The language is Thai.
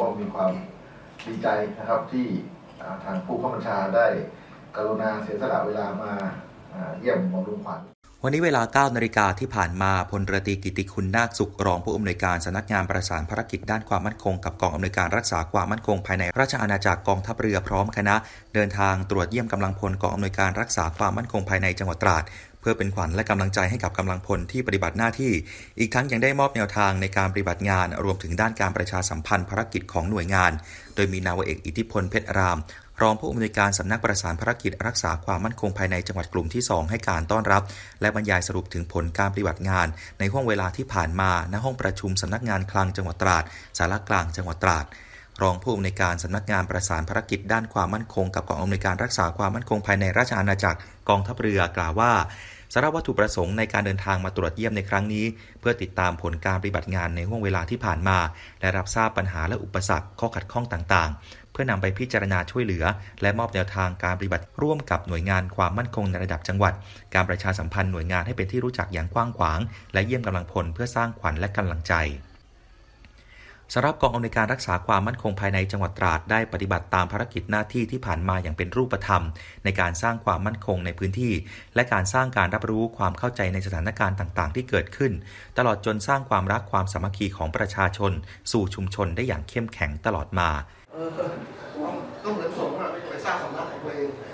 ก็มีความดีใจนะครับที่ทางผู้ข้าบัญชาได้กรุณาเสียสละเวลามาเยี่ยมหมอลุงขวัญวันนี้เวลา 9 นาฬิกาที่ผ่านมาพลเรือตรีกิติคุณนาคสุขรองผู้อำนวยการสำนักงานประสานภารกิจด้านความมั่นคง กับกองอำนวยการรักษาความมั่นคงภายในราชอาณาจักรกองทัพเรือพร้อมคณะ เดินทางตรวจเยี่ยมกำลังพลกองอำนวยการรักษาความมั่นคงภายในจังหวัดตราด พื่อเป็นขวัญและกำลังใจให้กับกำลังพลที่ปฏิบัติหน้าที่ อีกทั้งยังได้มอบแนวทางในการปฏิบัติงาน รวมถึงด้านการประชาสัมพันธ์ภารกิจของหน่วยงาน โดยมีนาวเอกอิทธิพลเพชรราม รองผู้อำนวยการสำนักประสานภารกิจรักษาความมั่นคงภายในจังหวัดกลุ่มที่ 2 ให้การต้อนรับ และบรรยายสรุปถึงผลการปฏิบัติงาน ในห้วงเวลาที่ผ่านมาณห้องประชุมสำนักงานคลังจังหวัดตราดสารกลางจังหวัดตราด รองผู้อำนวยการสำนักงานประสานภารกิจด้านความมั่นคง กับกองอำนวยการรักษาความมั่นคงภายในราชอาณาจักรกองทัพเรือกล่าวว่าสาระวัตถุประสงค์ในการเดินทางมาตรวจเยี่ยมในครั้งนี้ เพื่อติดตามผลการปฏิบัติงานในห่วงเวลาที่ผ่านมา และรับทราบปัญหาและอุปสรรคข้อขัดข้องต่างๆ เพื่อนำไปพิจารณาช่วยเหลือ และมอบแนวทางการปฏิบัติร่วมกับหน่วยงานความมั่นคงในระดับจังหวัด การประชาสัมพันธ์หน่วยงานให้เป็นที่รู้จักอย่างกว้างขวาง และเยี่ยมกำลังพลเพื่อสร้างขวัญและกำลังใจ สำหรับกองอำนวยการรักษาความมั่นคงภายในจังหวัดตราดได้ปฏิบัติตามภารกิจหน้าที่ที่ผ่านมาอย่างเป็นรูปธรรม ในการสร้างความมั่นคงในพื้นที่ และการสร้างการรับรู้ความเข้าใจในสถานการณ์ต่าง ๆ ที่เกิดขึ้น ตลอดจนสร้างความรักความสามัคคีของประชาชน สู่ชุมชนได้อย่างเข้มแข็งตลอดมา เออก็เหมือนศพ